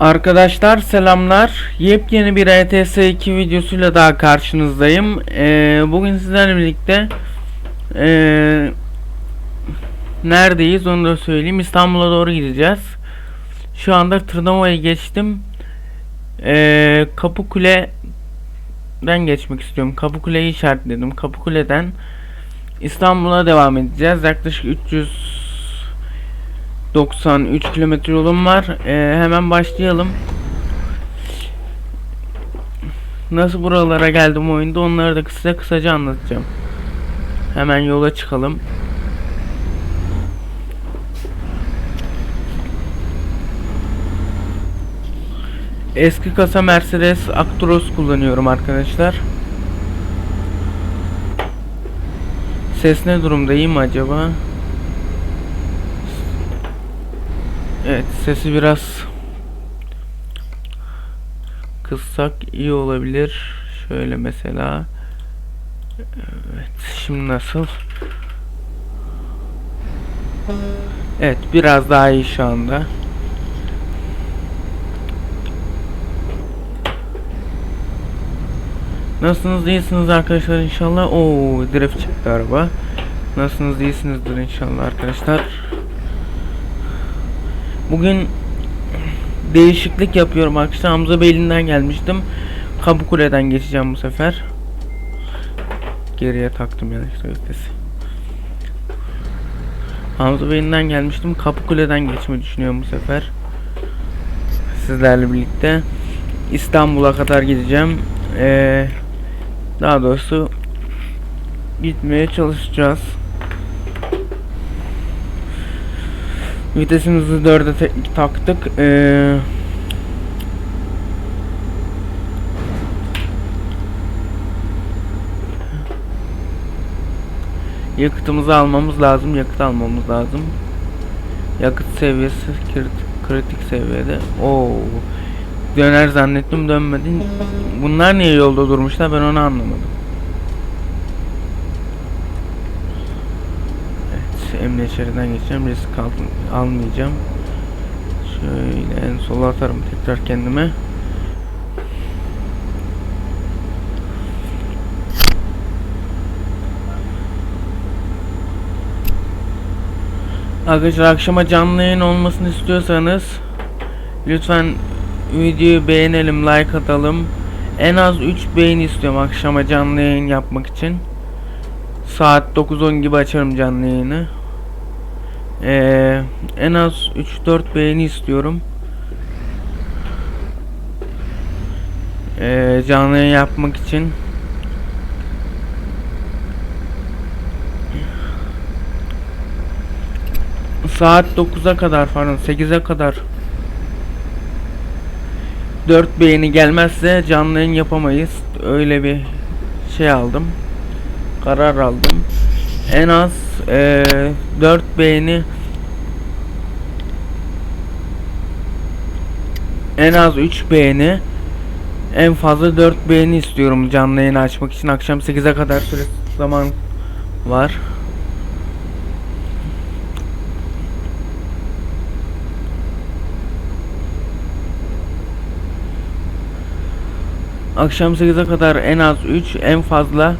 Arkadaşlar selamlar. Yepyeni bir ETS 2 videosuyla daha karşınızdayım. Ee, bugün sizlerle birlikte ee, neredeyiz onu da söyleyeyim. İstanbul'a doğru gideceğiz. Şu anda Tırnava'yı geçtim. Ee, Kapıkule'den geçmek istiyorum. Kapıkule'yi işaretledim. Kapıkule'den İstanbul'a devam edeceğiz. Yaklaşık 300 93 kilometre yolum var. Ee, hemen başlayalım. Nasıl buralara geldim oyunda onları da size kısaca anlatacağım. Hemen yola çıkalım. Eski kasa Mercedes Actros kullanıyorum arkadaşlar. Ses ne durumda iyi mi acaba? Evet sesi biraz kıssak iyi olabilir. Şöyle mesela. Evet şimdi nasıl? Evet biraz daha iyi şu anda. Nasılsınız iyisiniz arkadaşlar inşallah. Oo drift çıktı araba. Nasılsınız iyisinizdir inşallah arkadaşlar. Bugün değişiklik yapıyorum arkadaşlar. Hamza Beyli'nden gelmiştim. Kapıkule'den geçeceğim bu sefer. Geriye taktım yanlışlıkla vitesi. Hamza Beyli'nden gelmiştim. Kapıkule'den geçmeyi düşünüyorum bu sefer. Sizlerle birlikte İstanbul'a kadar gideceğim. Ee, daha doğrusu gitmeye çalışacağız. Vitesimizi 4'e te- taktık. Ee, yakıtımızı almamız lazım. Yakıt almamız lazım. Yakıt seviyesi kritik, kritik seviyede. Oo. Döner zannettim dönmedi. Bunlar niye yolda durmuşlar ben onu anlamadım. Şeridinden geçeceğim. Risk al- almayacağım. Şöyle en sola atarım tekrar kendime. Arkadaşlar akşama canlı yayın olmasını istiyorsanız lütfen videoyu beğenelim, like atalım. En az 3 beğeni istiyorum akşama canlı yayın yapmak için. Saat 9-10 gibi açarım canlı yayını. Ee, en az 3-4 beğeni istiyorum. Ee, canlı yayın yapmak için. Saat 9'a kadar falan 8'e kadar 4 beğeni gelmezse canlı yayın yapamayız. Öyle bir şey aldım. Karar aldım. En az eee 4 beğeni en az 3 beğeni en fazla 4 beğeni istiyorum canlı yayın açmak için. Akşam 8'e kadar süre zaman var. Akşam 8'e kadar en az 3, en fazla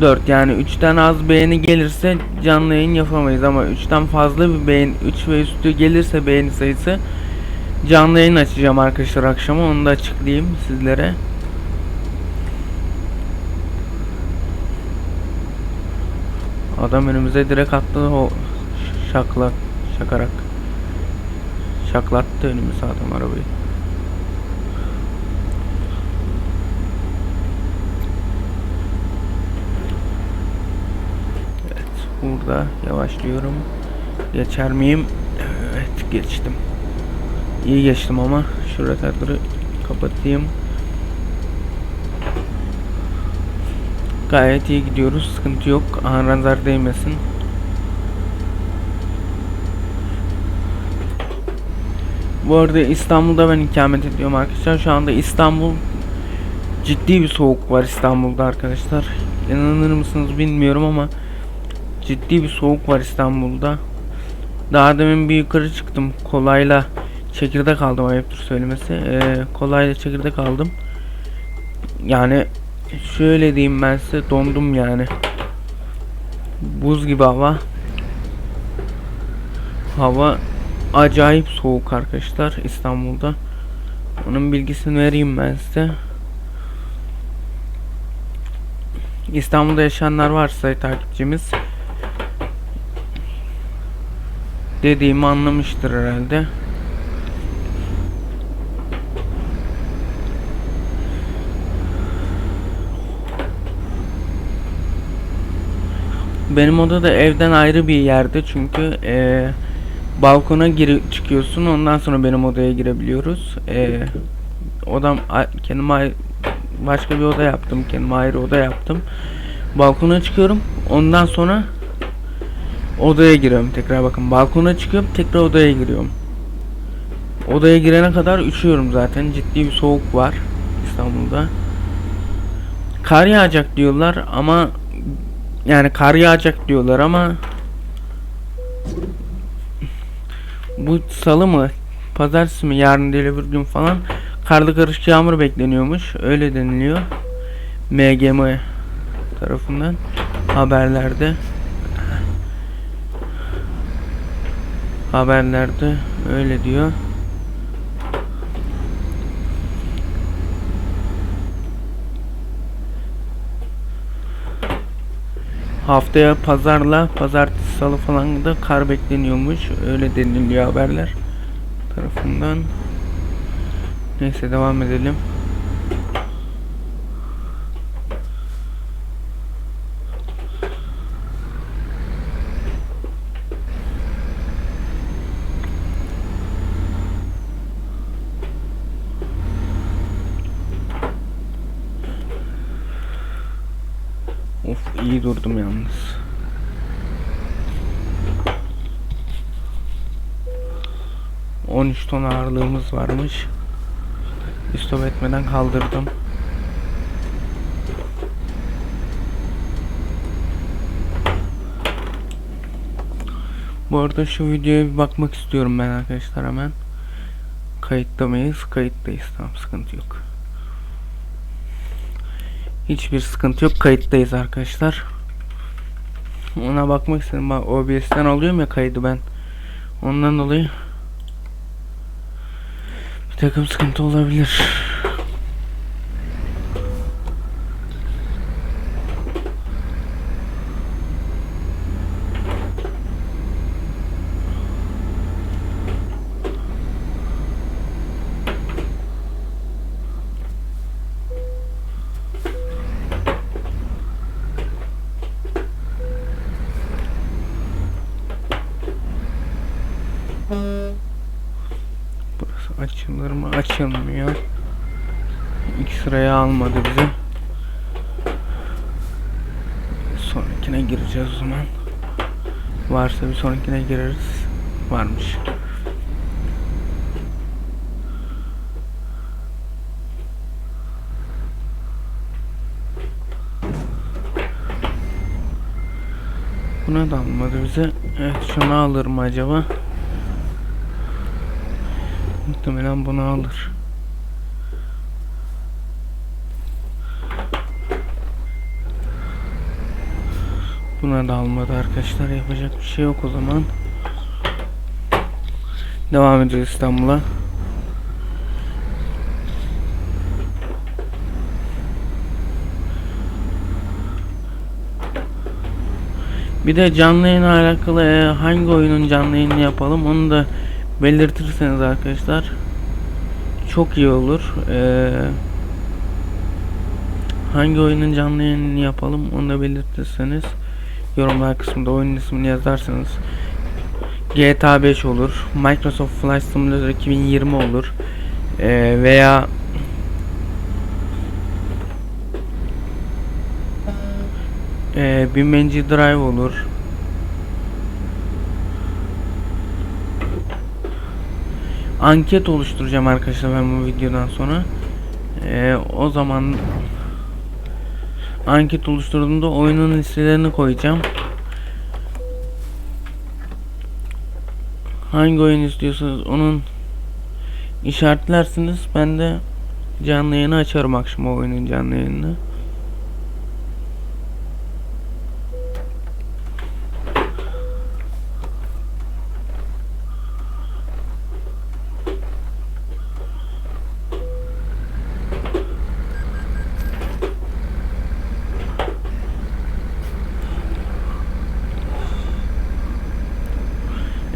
4. Yani 3'ten az beğeni gelirse canlı yayın yapamayız ama 3'ten fazla bir beğeni 3 ve üstü gelirse beğeni sayısı canlı yayın açacağım arkadaşlar akşama onu da açıklayayım sizlere. Adam önümüze direkt attı o şakla şakarak. Şaklattı önümüze adam arabayı. Burada yavaşlıyorum. Geçer miyim? Evet geçtim. İyi geçtim ama şu radarları kapatayım. Gayet iyi gidiyoruz. Sıkıntı yok. Aha nazar değmesin. Bu arada İstanbul'da ben ikamet ediyorum arkadaşlar. Şu anda İstanbul ciddi bir soğuk var İstanbul'da arkadaşlar. İnanır mısınız bilmiyorum ama ciddi bir soğuk var İstanbul'da. Daha demin bir yukarı çıktım kolayla çekirdek aldım ayıptır söylemesi. Ee, kolayla çekirdek aldım. Yani şöyle diyeyim ben size dondum yani. Buz gibi hava. Hava acayip soğuk arkadaşlar İstanbul'da. Onun bilgisini vereyim ben size. İstanbul'da yaşayanlar varsa takipçimiz dediğimi anlamıştır herhalde. Benim oda da evden ayrı bir yerde çünkü eee, balkona gir çıkıyorsun ondan sonra benim odaya girebiliyoruz. Eee, odam kendime başka bir oda yaptım kendime ayrı oda yaptım. Balkona çıkıyorum ondan sonra odaya giriyorum tekrar bakın balkona çıkıyorum tekrar odaya giriyorum. Odaya girene kadar üşüyorum zaten ciddi bir soğuk var İstanbul'da. Kar yağacak diyorlar ama yani kar yağacak diyorlar ama bu salı mı pazartesi mi yarın değil öbür gün falan karlı karışık yağmur bekleniyormuş öyle deniliyor MGM tarafından haberlerde haberlerde öyle diyor Haftaya pazarla pazartesi salı falan da kar bekleniyormuş. Öyle deniliyor haberler tarafından. Neyse devam edelim. Of iyi durdum yalnız. ...13 ton ağırlığımız varmış. İstop etmeden kaldırdım. Bu arada şu videoya bir bakmak istiyorum ben arkadaşlar hemen. Kayıtta mıyız? Kayıttayız. Tamam sıkıntı yok. Hiçbir sıkıntı yok. Kayıttayız arkadaşlar. Ona bakmak istedim. Bak OBS'ten alıyorum ya kaydı ben. Ondan dolayı bir takım sıkıntı olabilir. Sonrakine gireceğiz o zaman. Varsa bir sonrakine gireriz. Varmış. Buna da almadı bize. Evet şunu alır mı acaba? Muhtemelen bunu alır. Buna da almadı arkadaşlar. Yapacak bir şey yok o zaman. Devam ediyoruz İstanbul'a. Bir de canlı yayınla alakalı e, hangi oyunun canlı yayını yapalım onu da belirtirseniz arkadaşlar çok iyi olur. Ee, hangi oyunun canlı yayını yapalım onu da belirtirseniz yorumlar kısmında oyunun ismini yazarsanız GTA 5 olur, Microsoft Flight Simulator 2020 olur ee, veya ee, Binmenci Drive olur. anket oluşturacağım arkadaşlar ben bu videodan sonra. Ee, o zaman anket oluşturduğumda oyunun listelerini koyacağım. Hangi oyun istiyorsanız onun işaretlersiniz. Ben de canlı yayını açarım akşam oyunun canlı yayını.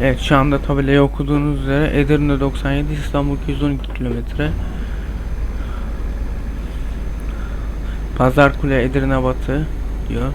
Evet şu anda tabelayı okuduğunuz üzere Edirne 97 İstanbul 212 kilometre. Pazarkule Edirne Batı diyor.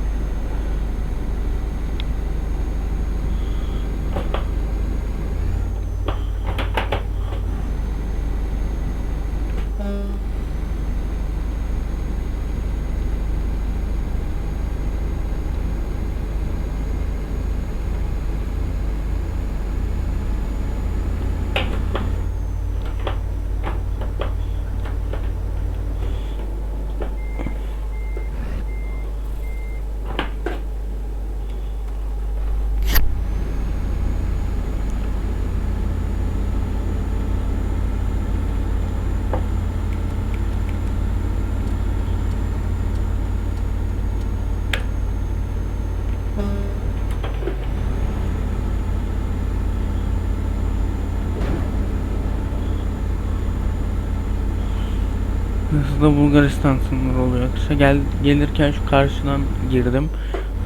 Hızlı Bulgaristan sınırı oluyor arkadaşlar. Gel, gelirken şu karşıdan girdim.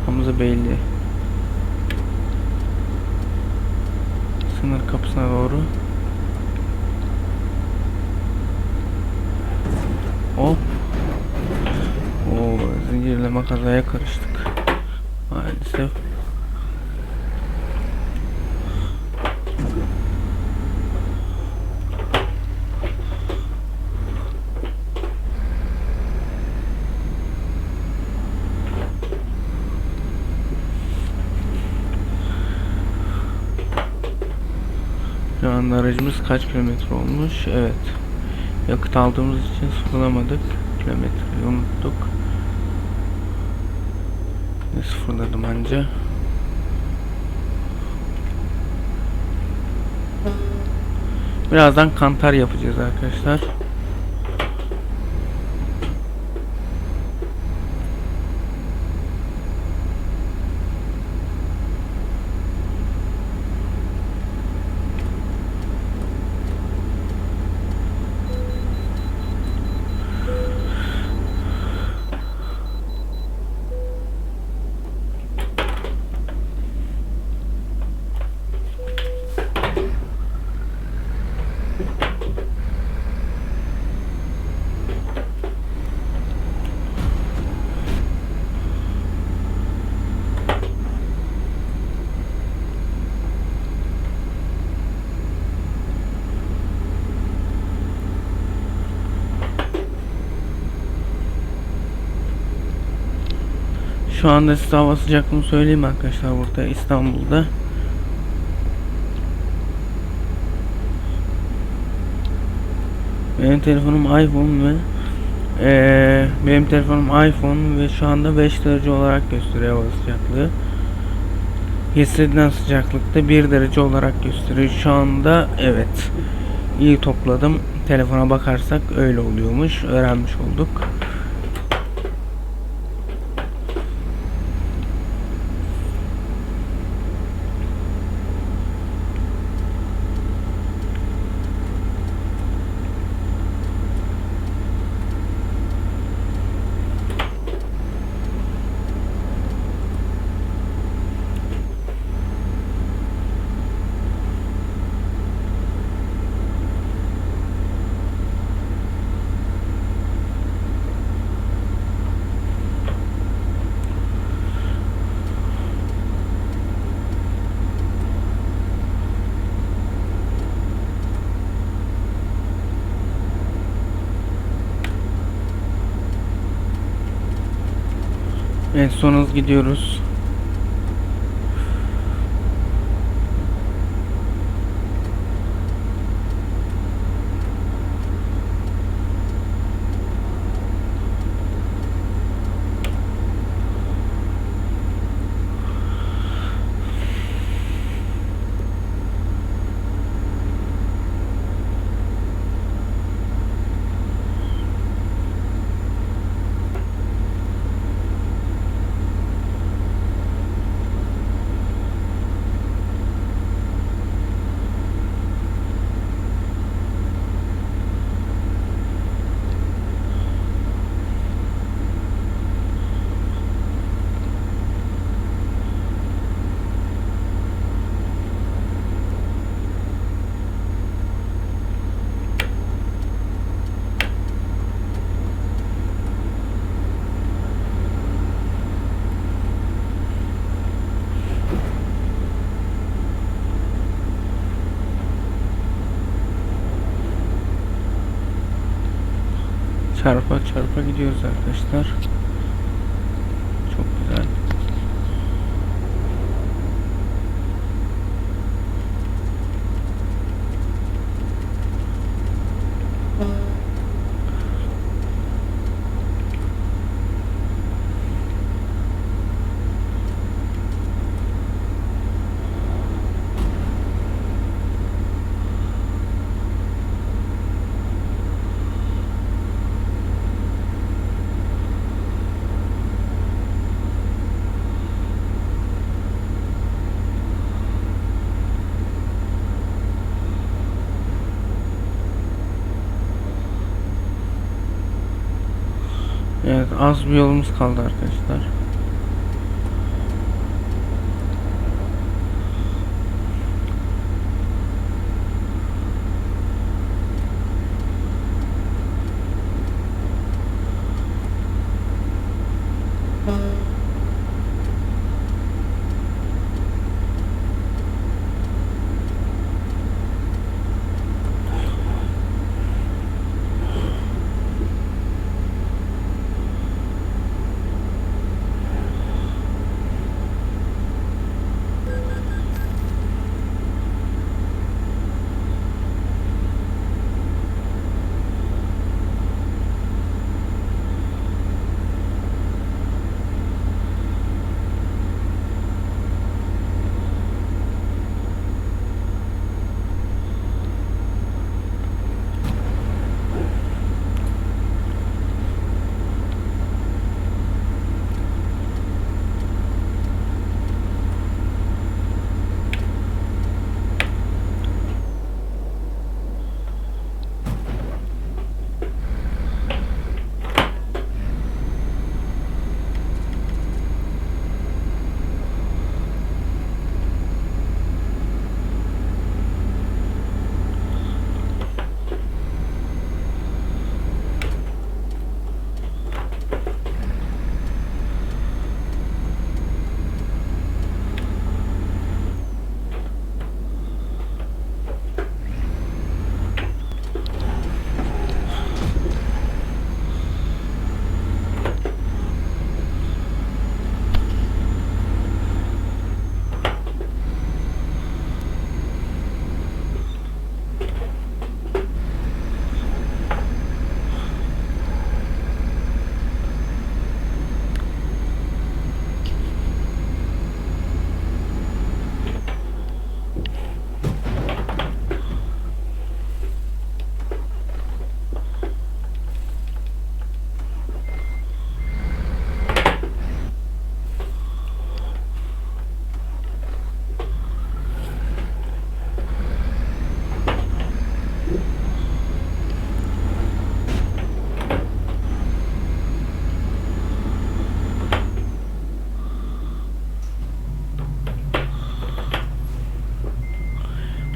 Hamza Beyli sınır kapısına doğru. Hop. Oo, zincirleme kazaya karıştık. Maalesef. Şu anda aracımız kaç kilometre olmuş? Evet. Yakıt aldığımız için sıfırlamadık. Kilometreyi unuttuk. Ne sıfırladım anca. Birazdan kantar yapacağız arkadaşlar. Şu anda size hava sıcaklığını söyleyeyim arkadaşlar burada İstanbul'da. Benim telefonum iPhone ve eee, benim telefonum iPhone ve şu anda 5 derece olarak gösteriyor hava sıcaklığı. Hissedilen sıcaklıkta 1 derece olarak gösteriyor. Şu anda evet. iyi topladım. Telefona bakarsak öyle oluyormuş. Öğrenmiş olduk. Evet son hız gidiyoruz. Çarpa gidiyoruz arkadaşlar. Çok güzel. Evet az bir yolumuz kaldı arkadaşlar.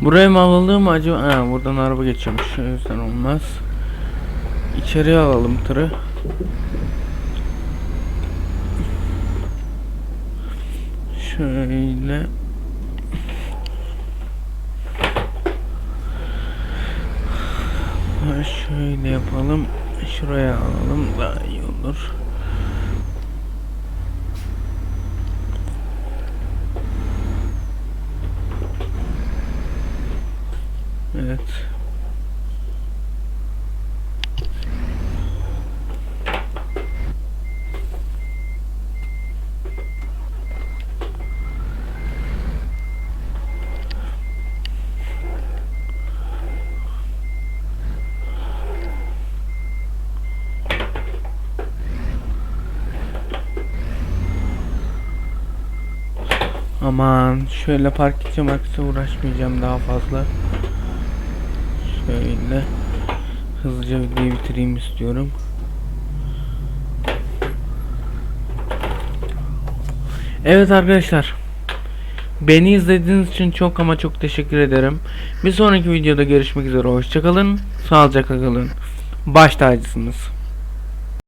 Buraya mı alalım acaba? Ha, buradan araba geçiyormuş. O yüzden olmaz. İçeriye alalım tırı. Şöyle. Şöyle yapalım. Şuraya alalım daha iyi olur. Evet. Aman şöyle park edeceğim arkadaşlar uğraşmayacağım daha fazla. Şöyle hızlıca videoyu bitireyim istiyorum. Evet arkadaşlar. Beni izlediğiniz için çok ama çok teşekkür ederim. Bir sonraki videoda görüşmek üzere. Hoşçakalın. Sağlıcakla kalın. Baş tacısınız.